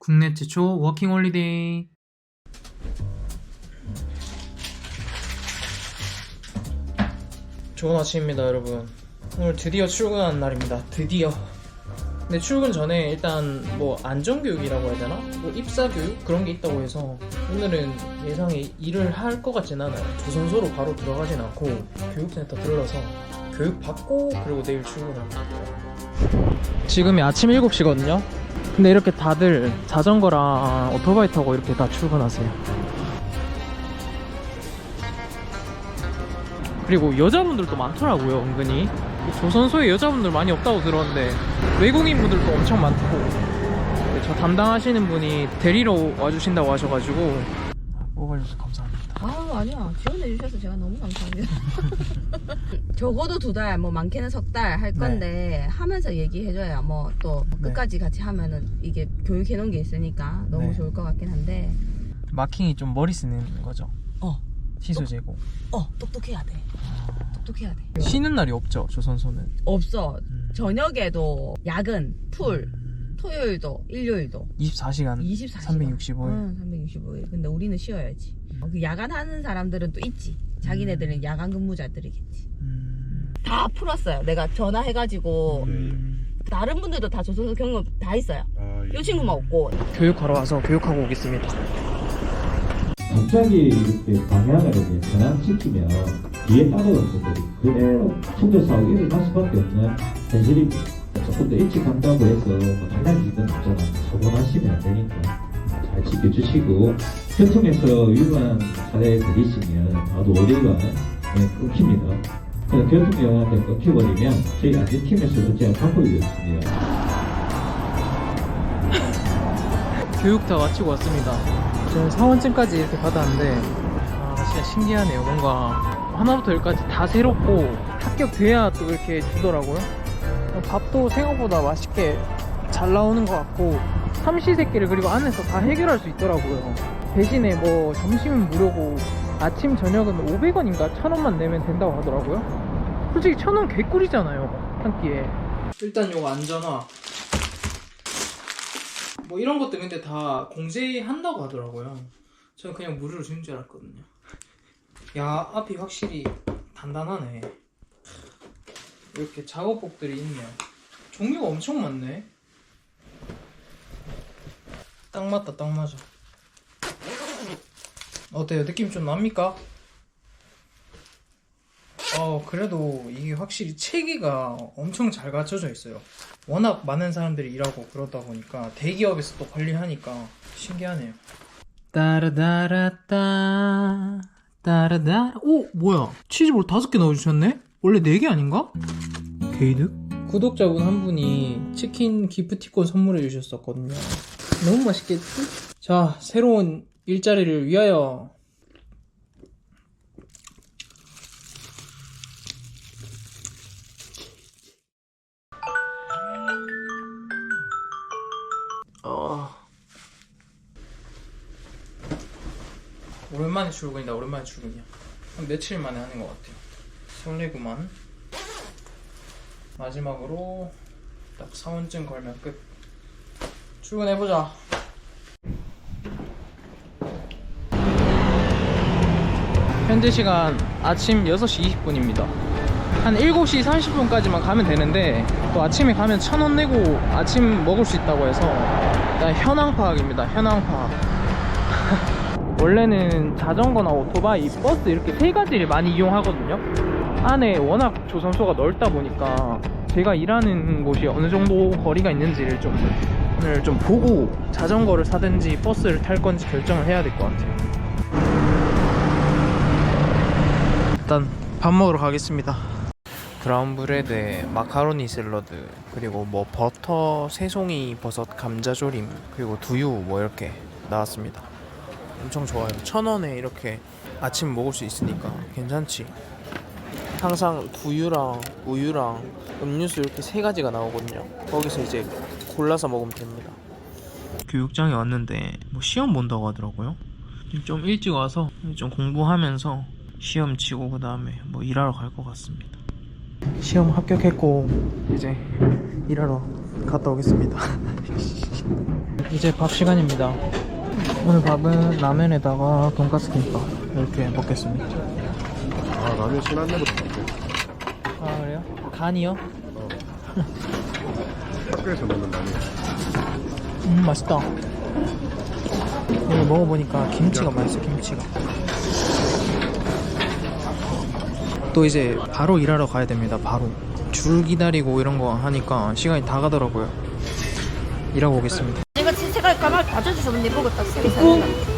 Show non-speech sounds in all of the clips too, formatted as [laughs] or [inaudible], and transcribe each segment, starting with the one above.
국내 최초 워킹 홀리데이. 좋은 아침입니다, 여러분. 오늘 드디어 출근하는 날입니다. 드디어. 근데 출근 전에 일단 뭐 안전교육이라고 해야 되나? 뭐 입사교육? 그런 게 있다고 해서 오늘은 예상에 일을 할 것 같진 않아요. 조선소로 바로 들어가진 않고 교육센터 들러서 교육 받고 그리고 내일 출근할 거예요. 지금이 아침 7시거든요. 근데 이렇게 다들 자전거랑 오토바이 타고 이렇게 다 출근하세요. 그리고 여자분들도 많더라고요, 은근히. 조선소에 여자분들 많이 없다고 들었는데 외국인분들도 엄청 많고 네, 저 담당하시는 분이 데리러 와주신다고 하셔가지고 뽑아주셔서 감사합니다. 아 아니야 지원해 주셔서 제가 너무 감사합니다 [laughs] 적어도 두 달 뭐 많게는 석 달 할 건데 하면서 얘기해줘야 뭐또 네. 끝까지 같이 하면은 이게 교육해 놓은 게 있으니까 너무 네. 좋을 것 같긴 한데 마킹이 좀 머리 쓰는 거죠? 어. 시소 제고. 어 똑똑해야 돼 똑똑해야 돼 쉬는 날이 없죠, 조선소는. 없어 음. 저녁에도 야근 풀 음. 토요일도 일요일도 24시간 24시간 365일. 응 365일 근데 우리는 쉬어야지 어, 그 야간 하는 사람들은 또 있지 자기네들은 야간 근무자들이겠지 음. 다 풀었어요 내가 전화해가지고 음. 다른 분들도 다 조선소 경험 다 있어요 아, 예. 이 친구만 없고 교육하러 와서 교육하고 오겠습니다. 갑자기 이렇게 방향을 이렇게 전환시키면 뒤에 따르는 분들이 그대로 충돌사고 일어날 수밖에 없는 현실입니다. 조금 더 일찍 간다고 해서 뭐 달라질 건 없잖아. 나시면 안 되니까 잘 지켜주시고 교통에서 위험한 사례에 걸리시면 나도 어디가 네, 끊깁니다. 그래서 교통용한테 끊겨버리면 저희 안전팀에서도 제가 없습니다. 교육 다 마치고 왔습니다. 저는 사원증까지 이렇게 받았는데 아 진짜 신기하네요. 뭔가 하나부터 열까지 다 새롭고 합격돼야 또 이렇게 주더라고요. 밥도 생각보다 맛있게 잘 나오는 것 같고 삼시세끼를 그리고 안에서 다 해결할 수 있더라고요. 대신에 뭐 점심은 무료고 아침 저녁은 500원인가 1000원만 내면 된다고 하더라고요. 솔직히 1000원 개꿀이잖아요. 한 끼에. 일단 요거 안전화 뭐 이런 것들 근데 다 공제한다고 하더라고요. 저는 그냥 무료로 주는 줄 알았거든요. 야 앞이 확실히 단단하네. 이렇게 작업복들이 있네. 종류가 엄청 많네. 딱 맞다, 딱 맞아. 어때요? 느낌 좀 납니까? 어, 그래도 이게 확실히 체계가 엄청 잘 갖춰져 있어요. 워낙 많은 사람들이 일하고 그러다 보니까 대기업에서 또 관리하니까 신기하네요. 따라다라따 따라다 오 뭐야 치즈볼 다섯 개 넣어주셨네? 원래 네 개 아닌가? 게이득? 구독자분 한 분이 치킨 기프티콘 선물해 주셨었거든요. 너무 맛있겠지? 자 새로운 일자리를 위하여. 어... 오랜만에 출근이다. 오랜만에 출근이야. 한 며칠 만에 하는 것 같아요. 설레구만. 마지막으로 딱 사원증 걸면 끝 출근해보자. 현재 시간 아침 6시 20분입니다. 한 7시 30분까지만 가면 되는데 또 아침에 가면 1000원 내고 아침 먹을 수 있다고 해서 일단 현황 파악입니다. 현황 파악. [laughs] 원래는 자전거나 오토바이, 버스 이렇게 세 가지를 많이 이용하거든요. 안에 워낙 조선소가 넓다 보니까 제가 일하는 곳이 어느 정도 거리가 있는지를 좀 좀 보고 자전거를 사든지 버스를 탈 건지 결정을 해야 될 것 같아요. 일단 밥 먹으러 가겠습니다. 브라운 브레드에 마카로니 샐러드 그리고 뭐 버터 새송이 버섯 감자조림 그리고 두유 뭐 이렇게 나왔습니다. 엄청 좋아요. 천 원에 이렇게 아침 먹을 수 있으니까 괜찮지? 항상 두유랑 우유랑 음료수 이렇게 세 가지가 나오거든요. 거기서 이제 골라서 먹으면 됩니다 교육장에 왔는데 뭐 시험 본다고 하더라고요 좀 일찍 와서 좀 공부하면서 시험 치고 그 다음에 뭐 일하러 갈 것 같습니다 시험 합격했고 이제 일하러 갔다 오겠습니다. [laughs] 이제 밥 시간입니다. 오늘 밥은 라면에다가 돈가스 김밥 이렇게 먹겠습니다. 아 라면 신한내부터 아 그래요? 간이요? [laughs] 학교에서 먹는 라면 음 맛있다. 이거 먹어보니까 김치가 맛있어 김치가. 또 이제 바로 일하러 가야 됩니다. 바로 줄 기다리고 이런 거 하니까 시간이 다 가더라고요. 일하고 오겠습니다. 내가 진짜 가만 맞춰줘서 내 보고 딱 색이 잘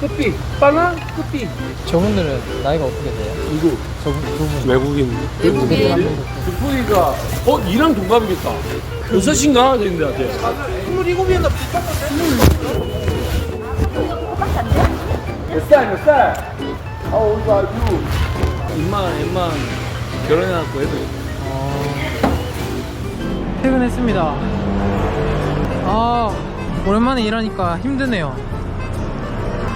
끝비 빨라 끝비. 저분들은 나이가 어떻게 돼요? 누구? 저분 두 분. 외국인. 외국인 두푸이가 어 이랑 동갑이겠다. 여섯 인가 되는데. 스물일곱이었나 몇 살? 몇 살? How old are you? 임만 임만 결혼해갖고 애들. 퇴근했습니다. 아 오랜만에 일하니까 힘드네요.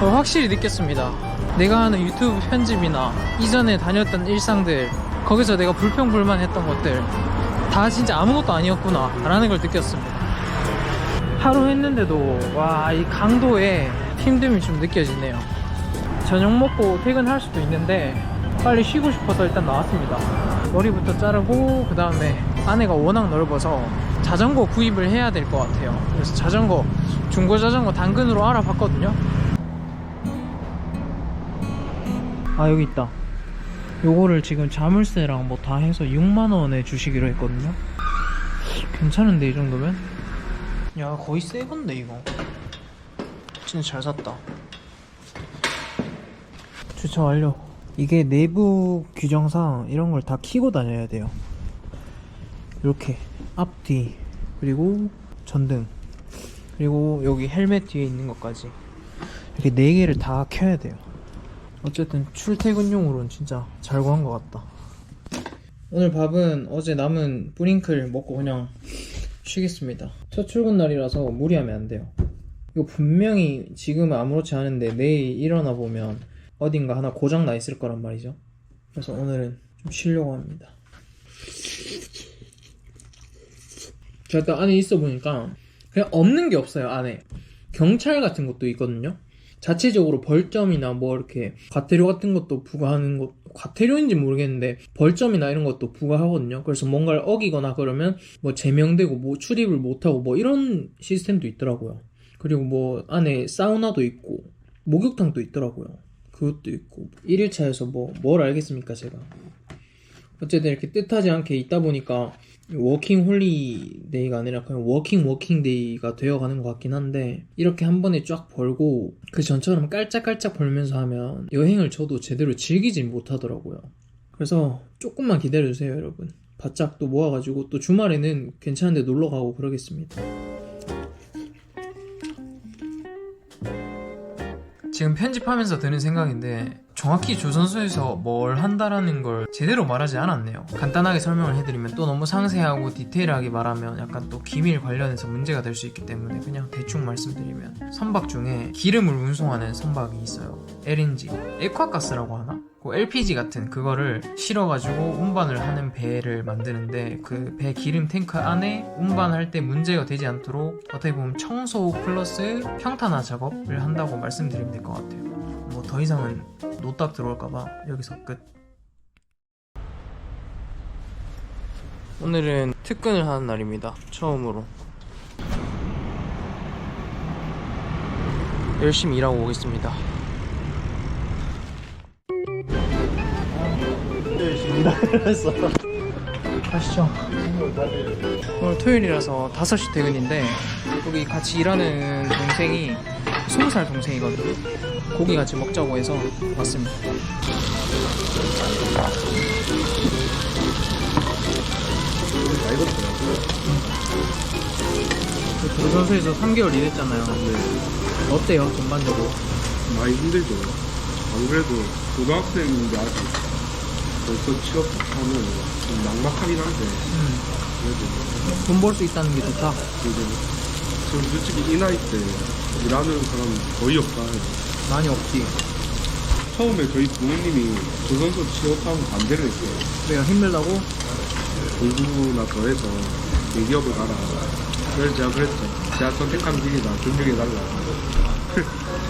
어, 확실히 느꼈습니다. 내가 하는 유튜브 편집이나 이전에 다녔던 일상들 거기서 내가 불평불만했던 것들 다 진짜 아무것도 아니었구나 라는 걸 느꼈습니다. 하루 했는데도 와 이 강도의 힘듦이 좀 느껴지네요. 저녁 먹고 퇴근할 수도 있는데 빨리 쉬고 싶어서 일단 나왔습니다. 머리부터 자르고 그 다음에 안에가 워낙 넓어서 자전거 구입을 해야 될 것 같아요. 그래서 자전거 중고 자전거 당근으로 알아봤거든요. 아 여기 있다. 요거를 지금 자물쇠랑 뭐 다 해서 6만 원에 주시기로 했거든요. 괜찮은데 이 정도면? 야 거의 새 건데 이거. 진짜 잘 샀다. 주차 완료. 이게 내부 규정상 이런 걸 다 키고 다녀야 돼요. 이렇게 앞뒤 그리고 전등 그리고 여기 헬멧 뒤에 있는 것까지 이렇게 네 개를 다 켜야 돼요. 어쨌든 출퇴근용으로는 진짜 잘 구한 것 같다. 오늘 밥은 어제 남은 뿌링클 먹고 그냥 쉬겠습니다. 첫 출근 날이라서 무리하면 안 돼요. 이거 분명히 지금은 아무렇지 않은데 내일 일어나 보면 어딘가 하나 고장 나 있을 거란 말이죠. 그래서 오늘은 좀 쉬려고 합니다. 제가 또 안에 있어 보니까 그냥 없는 게 없어요 안에 경찰 같은 것도 있거든요. 자체적으로 벌점이나 뭐 이렇게 과태료 같은 것도 부과하는 것 과태료인지 모르겠는데 벌점이나 이런 것도 부과하거든요. 그래서 뭔가를 어기거나 그러면 뭐 제명되고 뭐 출입을 못하고 뭐 이런 시스템도 있더라고요. 그리고 뭐 안에 사우나도 있고 목욕탕도 있더라고요. 그것도 있고 1일차에서 뭐 뭘 알겠습니까 제가 어쨌든 이렇게 뜻하지 않게 있다 보니까 워킹 홀리데이가 아니라 그냥 워킹 워킹데이가 되어가는 것 같긴 한데 이렇게 한 번에 쫙 벌고 그 전처럼 깔짝깔짝 벌면서 하면 여행을 저도 제대로 즐기진 못하더라고요. 그래서 조금만 기다려주세요 여러분. 바짝 또 모아가지고 또 주말에는 괜찮은데 놀러 가고 그러겠습니다. 지금 편집하면서 드는 생각인데 정확히 조선소에서 뭘 한다라는 걸 제대로 말하지 않았네요. 간단하게 설명을 해드리면 또 너무 상세하고 디테일하게 말하면 약간 또 기밀 관련해서 문제가 될 수 있기 때문에 그냥 대충 말씀드리면 선박 중에 기름을 운송하는 선박이 있어요. LNG, 액화가스라고 하나? 그 LPG 같은 그거를 실어가지고 운반을 하는 배를 만드는데 그 배 기름 탱크 안에 운반할 때 문제가 되지 않도록 어떻게 보면 청소 플러스 평탄화 작업을 한다고 말씀드리면 될 것 같아요. 뭐더 이상은 노딱 들어올까봐 여기서 끝. 오늘은 특근을 하는 날입니다. 처음으로. 열심히 일하고 오겠습니다. 가시죠. 오늘 토요일이라서 5시 퇴근인데 여기 같이 일하는 동생이 20살 동생이거든요. 고기 같이 먹자고 해서 왔습니다. 도전소에서 3개월 일했잖아요. 어때요, 전반적으로? 많이 힘들죠 안 그래도 고등학생인데 아직 벌써 취업하면 좀 막막하긴 한데 그래도 돈 벌 수 있다는 게 좋다. 이제 저 솔직히 이 나이 때 일하는 사람 거의 없다. 많이 없지. 처음에 저희 부모님이 조선소 취업하고 반대를 했어요. 내가 힘들다고? 공부나 더 해서 대기업을 가라. 그래서 제가 그랬죠. 제가 선택한 길이다. 존중해달라. [laughs]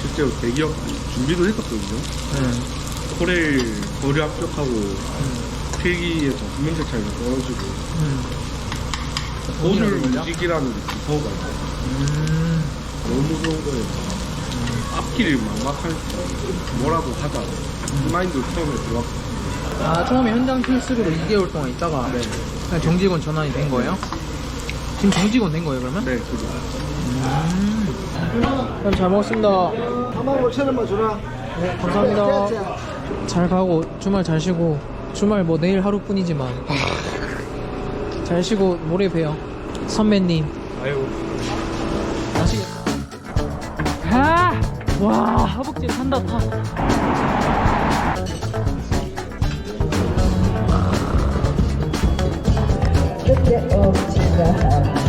실제로 대기업 준비도 했었거든요. 응. 코레일 거리 합격하고 필기에서 국민대 차이가 떨어지고 응. 돈을 돈이라는 거죠? 움직이라는 게 무서워가 음. 너무 무서운 거예요. 앞길을 막막하니까 뭐라도 하자. 이 마인드 처음에 들어왔고 아 처음에 현장 필수로 2개월 동안 있다가 그냥 정직원 전환이 된 거예요? 지금 정직원 된 거예요 그러면? 네, 그죠. 그럼 잘 먹었습니다. 3만 5천 원만 주라. 네, 감사합니다. 잘 가고 주말 잘 쉬고 주말 뭐 내일 하루뿐이지만 잘 쉬고 모레 봬요. 선배님. 아유. 와 허벅지 탄다 타. 끝에 없지가